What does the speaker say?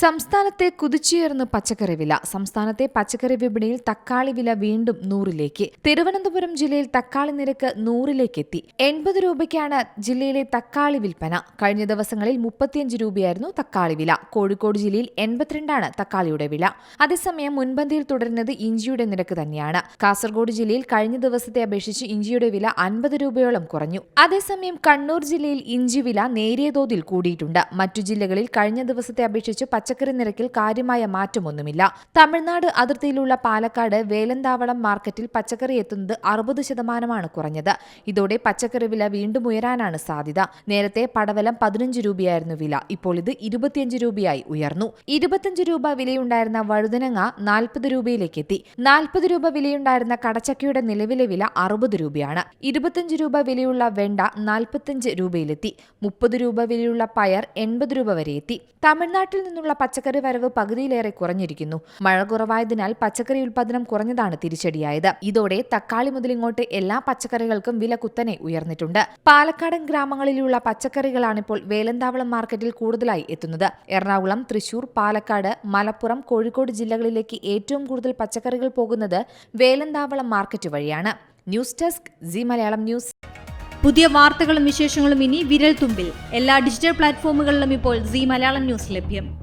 സംസ്ഥാനത്തെ കുതിച്ചുയർന്ന് പച്ചക്കറി വില. സംസ്ഥാനത്തെ പച്ചക്കറി വിപണിയിൽ തക്കാളി വില വീണ്ടും നൂറിലേക്ക്. തിരുവനന്തപുരം ജില്ലയിൽ തക്കാളി നിരക്ക് നൂറിലേക്ക് എത്തി എൺപത് രൂപയ്ക്കാണ് ജില്ലയിലെ തക്കാളി വിൽപ്പന. കഴിഞ്ഞ ദിവസങ്ങളിൽ മുപ്പത്തിയഞ്ച് രൂപയായിരുന്നു തക്കാളി വില. കോഴിക്കോട് ജില്ലയിൽ എൺപത്തിരണ്ടാണ് തക്കാളിയുടെ വില. അതേസമയം മുൻപന്തിയിൽ തുടരുന്നത് ഇഞ്ചിയുടെ നിരക്ക് തന്നെയാണ്. കാസർഗോഡ് ജില്ലയിൽ കഴിഞ്ഞ ദിവസത്തെ അപേക്ഷിച്ച് ഇഞ്ചിയുടെ വില അൻപത് രൂപയോളം കുറഞ്ഞു. അതേസമയം കണ്ണൂർ ജില്ലയിൽ ഇഞ്ചി വില നേരിയ തോതിൽ കൂടിയിട്ടുണ്ട്. മറ്റു ജില്ലകളിൽ കഴിഞ്ഞ ദിവസത്തെ അപേക്ഷിച്ച് പച്ചക്കറി നിരക്കിൽ കാര്യമായ മാറ്റമൊന്നുമില്ല. തമിഴ്നാട് അതിർത്തിയിലുള്ള പാലക്കാട് വേലന്താവളം മാർക്കറ്റിൽ പച്ചക്കറി എത്തുന്നത് അറുപത് ശതമാനമാണ് കുറഞ്ഞത്. ഇതോടെ പച്ചക്കറി വില വീണ്ടും ഉയരാനാണ് സാധ്യത. നേരത്തെ പടവലം പതിനഞ്ച് രൂപയായിരുന്നു വില. ഇപ്പോൾ ഇത് ഇരുപത്തിയഞ്ച് രൂപയായി ഉയർന്നു. ഇരുപത്തിയഞ്ച് രൂപ വിലയുണ്ടായിരുന്ന വഴുതനങ്ങ നാൽപ്പത് രൂപയിലേക്ക് എത്തി. നാൽപ്പത് രൂപ വിലയുണ്ടായിരുന്ന കടച്ചക്കയുടെ നിലവിലെ വില അറുപത് രൂപയാണ്. ഇരുപത്തിയഞ്ച് രൂപ വിലയുള്ള വെണ്ട നാൽപ്പത്തിയഞ്ച് രൂപയിലെത്തി. മുപ്പത് രൂപ വിലയുള്ള പയർ എൺപത് രൂപ വരെ എത്തി. തമിഴ്നാട്ടിൽ നിന്നുള്ള പച്ചക്കറി വരവ് പകുതിയിലേറെ കുറഞ്ഞിരിക്കുന്നു. മഴ കുറവായതിനാൽ പച്ചക്കറി ഉൽപ്പാദനം കുറഞ്ഞതാണ് തിരിച്ചടിയായത്. ഇതോടെ തക്കാളി മുതൽ ഇങ്ങോട്ട് എല്ലാ പച്ചക്കറികൾക്കും വില കുത്തനെ ഉയർന്നിട്ടുണ്ട്. പാലക്കാടൻ ഗ്രാമങ്ങളിലുള്ള പച്ചക്കറികളാണിപ്പോൾ വേലന്താവളം മാർക്കറ്റിൽ കൂടുതലായി എത്തുന്നത്. എറണാകുളം തൃശൂർ പാലക്കാട് മലപ്പുറം കോഴിക്കോട് ജില്ലകളിലേക്ക് ഏറ്റവും കൂടുതൽ പച്ചക്കറികൾ പോകുന്നത് വേലന്താവളം മാർക്കറ്റ് വഴിയാണ്. News desk Zee Malayalam news. പുതിയ വാർത്തകളും വിശേഷങ്ങളും ഇനി വിരൽ തുമ്പിൽ. എല്ലാ ഡിജിറ്റൽ പ്ലാറ്റ്ഫോമുകളിലും ഇപ്പോൾ സി മലയാളം ന്യൂസ് ലഭ്യം.